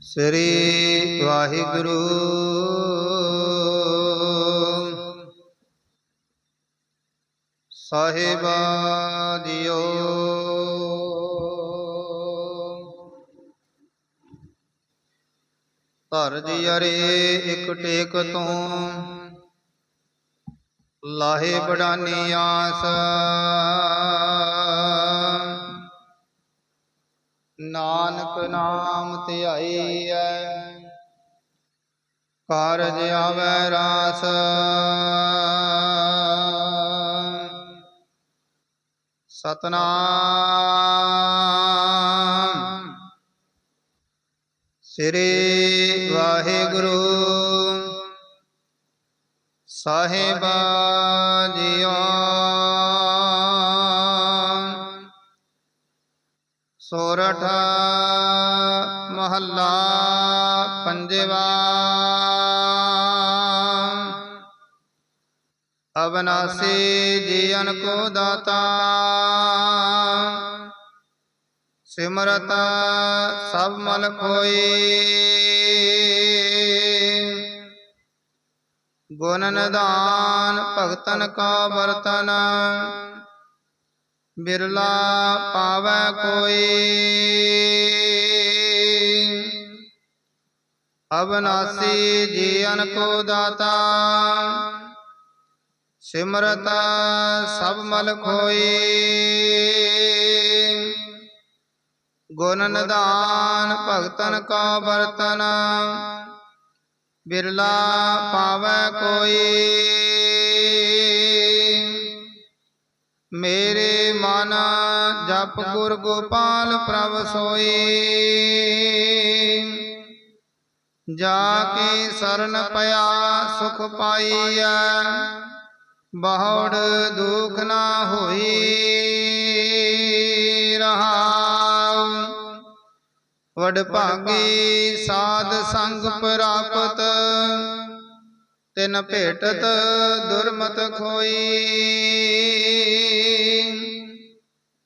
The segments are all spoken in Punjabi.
ਸ੍ਰੀ ਵਾਹਿਗੁਰੂ। ਸਾਹਿਬਾ ਜੀਓ ਧਰ ਅਰੇ ਇਕ ਟੇਕ ਤੋਂ ਲਾਹੇ ਬੜਾਨੀ ਆਸ। ਨਾਨਕ ਨਾਮ ਧਿਆਈ ਐ। ਕਾਰਜ ਆਵੈ ਰਾਸ। ਸਤਨਾਮ। ਸ੍ਰੀ ਵਾਹਿਗੁਰੂ। ਸਾਹਿਬਾ ਜੀਓ। ਸੋਰਠ ਮਹੱਲਾ ਪੰਜਵਾ। ਅਵਨਾਸ਼ੀ ਜੀਵਨ ਕੋ ਦਾਤਾ। ਸਿਮਰਤ ਸਭ ਮਲ ਖੋਈ। ਗੁਣ ਨਿਧਾਨ, ਭਗਤਨ ਕਾ ਵਰਤਨ। ਬਿਰਲਾ ਪਾਵੈ ਕੋਈ। ਅਬਨਾਸੀ ਜੀਵਨ ਕੋ ਦਾਤਾ। ਸਿਮਰਤ ਸਭ ਮਲ ਖੋਈ। ਗੁਣ ਨਿਧਾਨ, ਭਗਤਨ ਕਾ ਵਰਤਨ। ਬਿਰਲਾ ਪਾਵੈ ਕੋਈ। ਮੇਰੇ ਮਨ ਜਪ ਗੁਰ ਗੋਪਾਲ ਪ੍ਰਭ ਸੋਈ। ਜਾ ਕੇ ਸਰਨ ਪਿਆ ਸੁਖ ਪਾਈਐ। ਬਹੁੜ ਦੁਖ ਨਾ ਹੋਈ। ਵਡ ਭਾਗੀ ਸਾਧ ਸੰਗ ਪ੍ਰਾਪਤ। ਤਿਨ ਭੇਟਤ ਦੁਰਮਤ ਖੋਈ।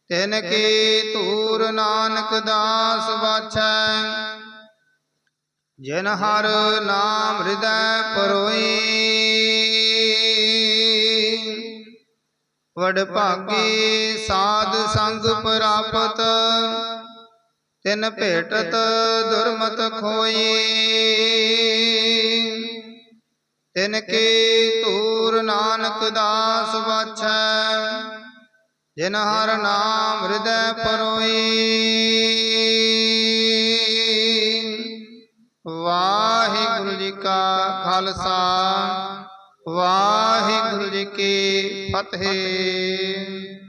ਤਿਨ ਕੀ ਧੂਰ ਨਾਨਕ ਦਾਸ ਬਾਛੈ। ਜਿਨ ਹਰ ਨਾਮ ਹਿਰਦੈ ਪਰੋਈ। ਵਡ ਭਾਗੀ ਸਾਧ ਸੰਗ ਪ੍ਰਾਪਤ। ਤਿਨ ਭੇਟਤ ਦੁਰਮਤ ਖੋਈ। ਤਿਨ ਕੀ ਤੂਰ ਨਾਨਕ ਦਾਸ ਵਾਛੈ ਜਿਨ ਹਰ ਨਾਮ ਹਿਰਦੈ ਪਰੋਈ। ਵਾਹਿਗੁਰੂ ਜੀ ਕਾ ਖਾਲਸਾ, ਵਾਹਿਗੁਰੂ ਜੀ ਕੀ ਫਤਿਹ।